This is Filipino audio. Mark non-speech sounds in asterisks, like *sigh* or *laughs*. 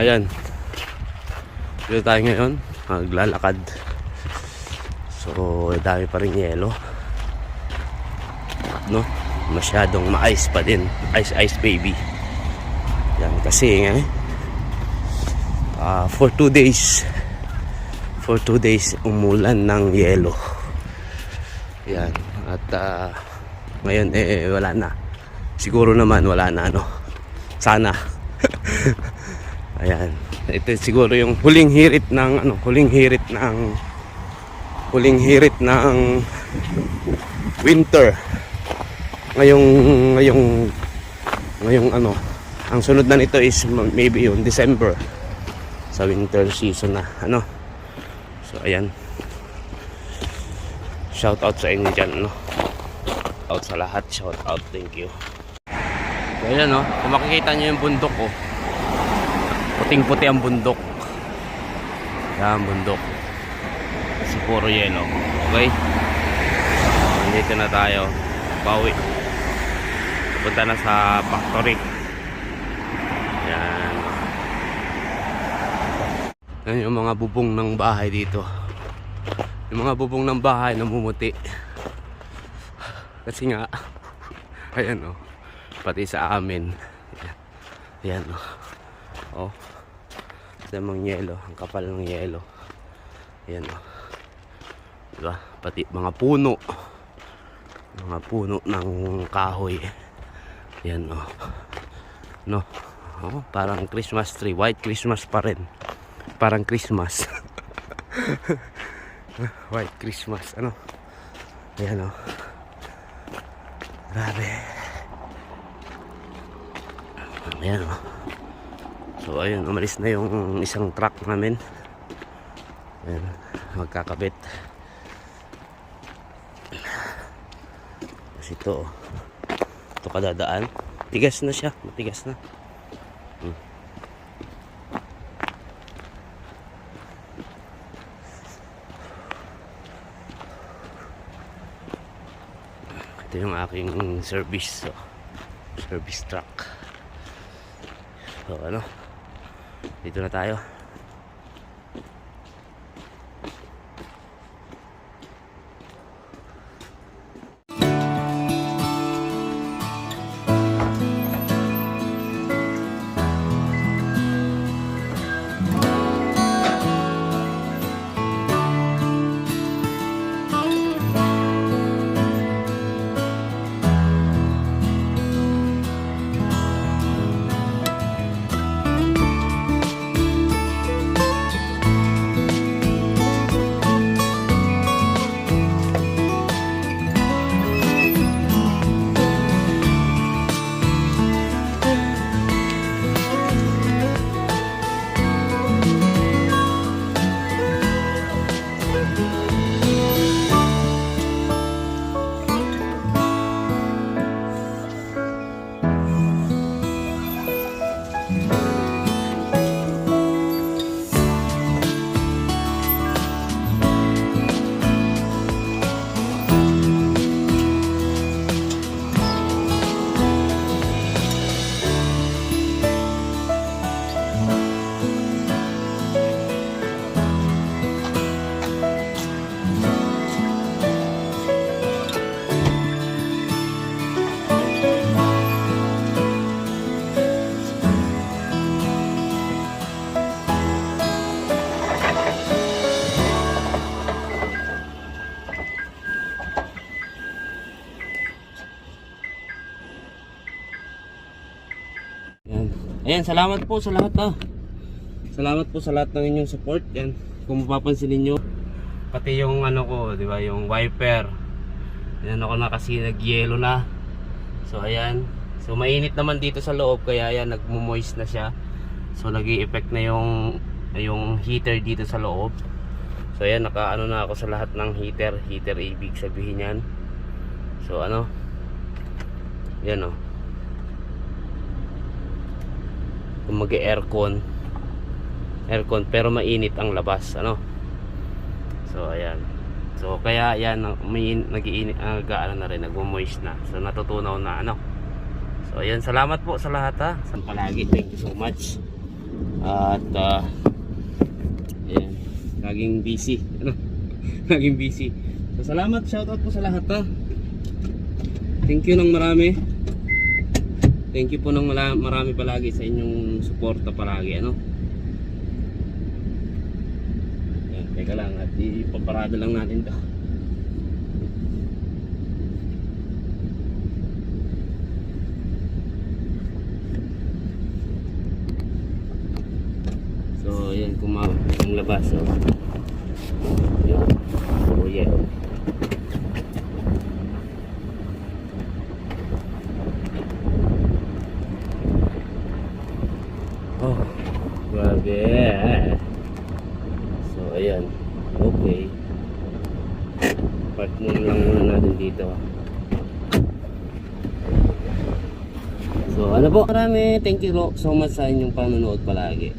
Dito tayo ngayon, maglalakad. So, dami pa rin yelo. No? Masyadong ma-ice pa din. Ice, ice baby. Yan, kasi nga, ah, for two days, for two days, umulan ng yelo. Yan. At ah, ngayon, eh, wala na. Siguro naman, wala na, ano. Sana. *laughs* Ayan. Ito siguro yung huling hirit ng ano, huling hirit ng huling hirit ng winter. Ngayong ngayong ngayong ano, ang sunod na nito is maybe yung December sa winter season na ano. So ayan. Shout out sa inyo dyan, no. Out sa lahat, shout out, thank you. So ayan, no. Kung makikita nyo yung bundok, oh. Puting-puti ang bundok. Yan, bundok. Kasi puro yelo. Okay? Nandito na tayo. Bawi. Punta na sa factory. Yan. Yan yung mga bubong ng bahay dito. Yung mga bubong ng bahay namumuti. Kasi nga, ayan o. Pati sa amin. Ayan, ayan o. Oh. Damang yelo, ang kapal ng yelo. Ayan o. Diba? Pati mga puno. Mga puno ng kahoy. Ayan o. No. Oh, parang Christmas tree. White Christmas pa rin. Parang Christmas. *laughs* White Christmas. Ano? Ayan o. Grabe. Ayan o. So ayun, umalis na yung isang truck namin. Ayan, magkakabit. Kasi ito, oh. ito kadadaan. Tigas na siya, matigas na. Hmm. Ito yung aking service, so, service truck. So ano, dito na tayo. Ayan, salamat po sa lahat ah. Salamat po sa lahat ng inyong support. Yan. Kung mapapansin niyo pati yung ano ko, 'di ba, yung wiper. Yan ako na kasi nag-yellow na. So ayan. So mainit naman dito sa loob kaya ayan nagmo-moist na siya. So nag-i-effect na yung yung heater dito sa loob. So ayan naka ano na ako sa lahat ng heater. Heater ibig sabihin yan. So ano? Yan oh. Kung mag aircon aircon pero mainit ang labas ano so ayan so kaya yan may nagiinit uh, gaano na rin nagmo-moist na so natutunaw na ano so ayan salamat po sa lahat ha sa palagi thank you so much at uh, laging busy. Ano? *laughs* laging busy. So, salamat, shoutout po sa lahat ha. Thank you ng marami. Thank you po ng marami palagi sa inyong suporta palagi, ano? Yan, teka lang, at ipaparada lang natin to. So, yan, kuma ang labas, so. Yan. Oh, yeah. Oh, grabe. So, ayan. Okay. Park muna lang muna natin dito. So, ano po, marami. Thank you so much sa inyong panonood palagi.